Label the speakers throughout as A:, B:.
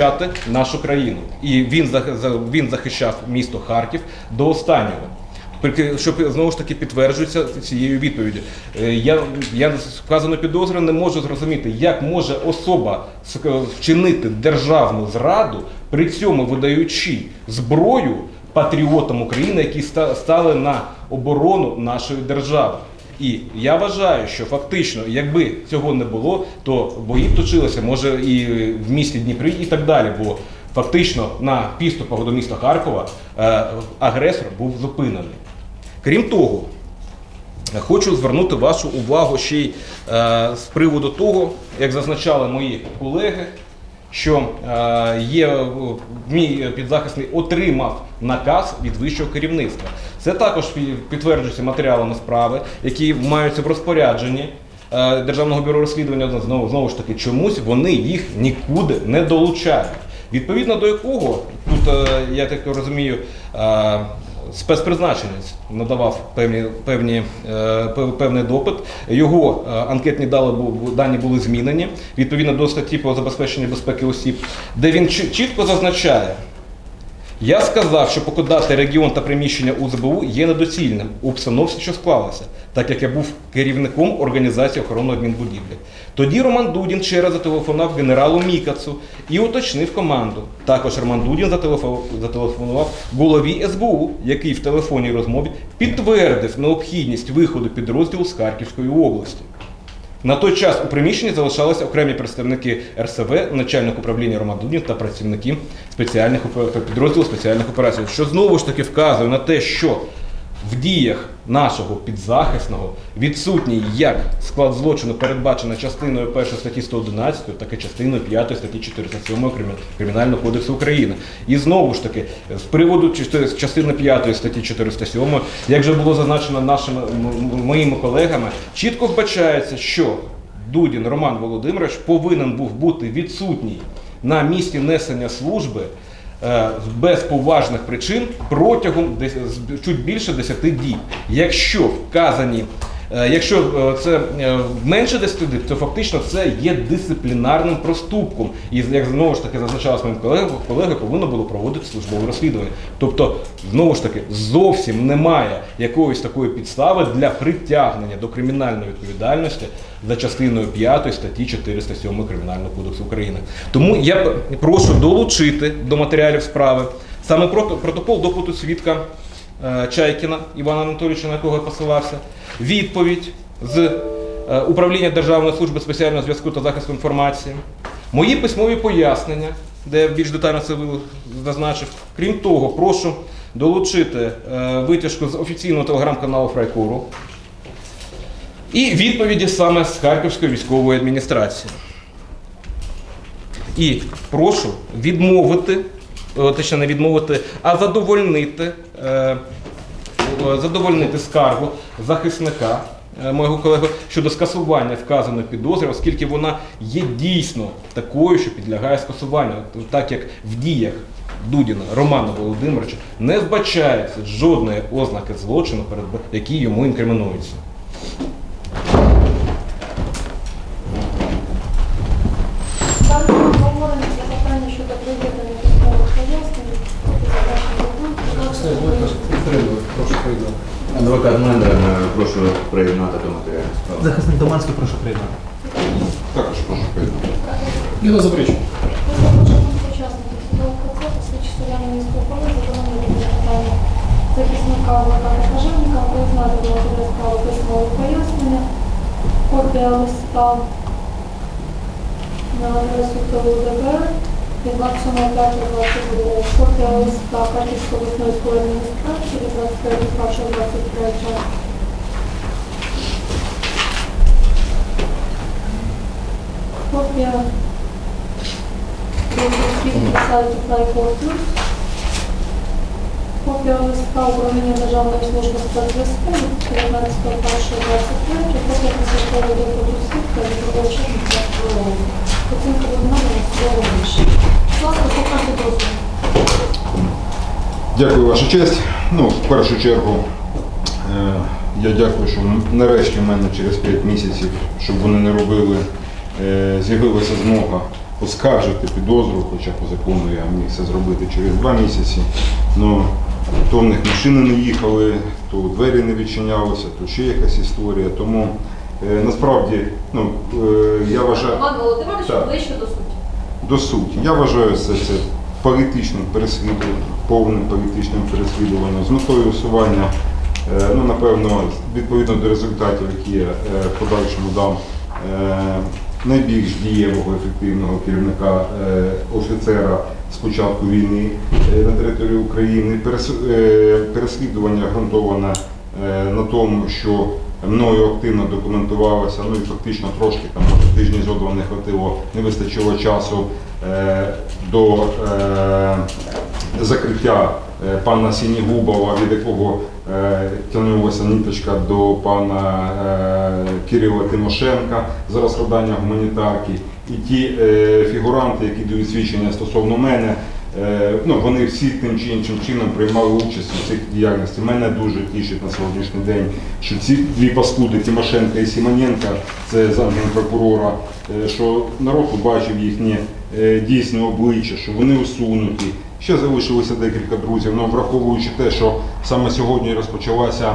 A: захищати нашу країну. І він, він захищав місто Харків до останнього. Прики- Що знову ж таки підтверджується цією відповіддю. Е, Я, я з вказаної підозри не можу зрозуміти, як може особа ск- вчинити державну зраду, при цьому видаючи зброю патріотам України, які ста- стали на оборону нашої держави. І я вважаю, що фактично, якби цього не було, то бої б точилися, може, і в місті Дніпрі, і так далі. Бо фактично на підступах до міста Харкова е, агресор був зупинений. Крім того, Хочу звернути вашу увагу ще й е, з приводу того, як зазначали мої колеги, що е, є е, мій підзахисний отримав наказ від вищого керівництва. Це також підтверджується матеріалами справи, які маються в розпорядженні е, Державного бюро розслідування. Знову знову ж таки, чомусь вони їх нікуди не долучають. Відповідно до якого тут, я так розумію, спецпризначенець надавав певні, певні, е, певний допит. Його е, анкетні дані були змінені відповідно до статті про забезпечення безпеки осіб, де він чітко зазначає. Я сказав, що покидати регіон та приміщення УЗБУ є недоцільним у обстановці, що склалася, так як я був керівником організації охорони адмінбудівлі. Тоді Роман Дудін ще раз зателефонував генералу Мікацу і уточнив команду. Також Роман Дудін зателефонував голові СБУ, який в телефонній розмові підтвердив необхідність виходу підрозділу з Харківської області. На той час у приміщенні залишалися окремі представники РСВ, начальник управління Роман Дуднів та працівники спеціальних підрозділу спеціальних операцій, що знову ж таки вказує на те, що в діях нашого підзахисного відсутній як склад злочину передбачено частиною 1 статті 111, так і частиною 5 статті 407 Кримі- Кримінального кодексу України. І знову ж таки, з приводу части- частини 5 статті 407, як вже було зазначено нашими моїми колегами, чітко вбачається, що Дудін Роман Володимирович повинен був бути відсутній на місці несення служби без поважних причин протягом чуть більше 10 діб. Якщо вказані, е, якщо е, це е, менше 10 діб, то фактично це є дисциплінарним проступком. І як знову ж таки зазначалось моїм колегою, колеги повинно було проводити службове розслідування. Тобто, знову ж таки, зовсім немає якоїсь такої підстави для притягнення до кримінальної відповідальності за частиною 5 статті 407 Кримінального кодексу України. Тому я прошу долучити до матеріалів справи саме прото- протокол допиту свідка е, Чайкіна Івана Анатолійовича, на якого я посилався, відповідь з е, управління Державної служби спеціального зв'язку та захисту інформації, мої письмові пояснення, де я більш детально це зазначив. Крім того, прошу долучити е, витяжку з офіційного телеграм-каналу Фрайкору і відповіді саме з Харківської військової адміністрації. І прошу відмовити, е, точніше не відмовити, а задовольнити, е, задовольнити скаргу захисника е, мого колеги щодо скасування вказаної підозри, оскільки вона є дійсно такою, що підлягає скасуванню, так як в діях Дудіна Романа Володимировича не вбачається жодної ознаки злочину, перед які йому інкримінуються.
B: Там обговорення запитання щодо приведення письмових пояснень.
C: Прошу приєднати.
D: Адвокат Мендер, е, прошу приєднати до матеріалів справи.
E: Захисник Доманський, прошу приєднати.
C: Також прошу приєднати. Не
B: полу задоволені питання захисника адвоката Кажевника признати до справи письмове пояснення, копія листа на адресу ТВ ДБР від 27.5.22, копія листа Харківської обласної адміністрації від 25.1.23 Копія Світ сайту Flycore Plus. Копія листа управління Державної служби спецзв'язку від 19.1.23, копія письмового доходу свідка від правочинних Оцінка виконання судового рішення. Ласка, слухайте дозвіл.
C: Дякую, Ваша честь. Ну, в першу чергу, е, я дякую, що нарешті в мене через 5 місяців, щоб вони не робили, з'явилася змога оскаржити підозру, хоча по закону я міг це зробити через два місяці. Ну, то в них машини не їхали, то двері не відчинялися, то ще якась історія. Тому е, насправді ну, е, я вважаю Так.
E: ближче до суті.
C: до суті. Я вважаю це, це політичним переслідуванням, повним політичним переслідуванням з метою усування, е, ну напевно, відповідно до результатів, які я е, в подальшому дам е, найбільш дієвого, ефективного керівника е, офіцера з початку війни е, на території України. Е, Переслідування ґрунтоване на тому, що мною активно документувалося, ну і фактично трошки там тижні зо два не хватило, не вистачило часу до закриття пана Сінігубова, від якого тягнулася ниточка до пана е, Кирила Тимошенка за розкрадання гуманітарки. І ті е, фігуранти, які дають свідчення стосовно мене, Е, ну, вони всі тим чи іншим чином приймали участь у цих діяльності. Мене дуже тішить на сьогоднішній день, що ці дві паскуди Тимошенка і Сімоненка, це замгенпрокурора, е, що народ побачив їхнє е, дійсне обличчя, що вони усунуті. Ще залишилося декілька друзів, але враховуючи те, що саме сьогодні розпочалася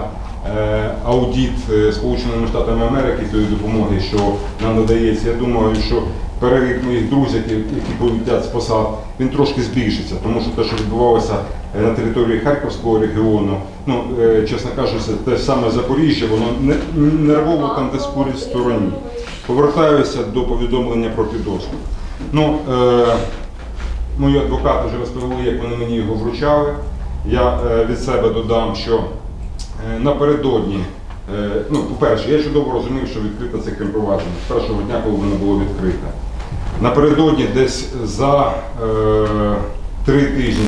C: е, аудит е, Сполученими Штатами Америки тої допомоги, що нам надається, я думаю, що перелік моїх друзів, які які з посад, він трошки збільшиться, тому що те, що відбувалося е, на території Харківського регіону, ну, чесно кажучи, те саме Запоріжжя, воно нервово там десь курить в стороні. Повертаюся до повідомлення про підозру. Ну, е, мої адвокати вже розповіли, як вони мені його вручали. Я е, від себе додам, що е, напередодні, е, ну, по-перше, я чудово розумів, що відкрите це крім провадження з першого дня, коли воно було відкрите. Напередодні десь за три тижні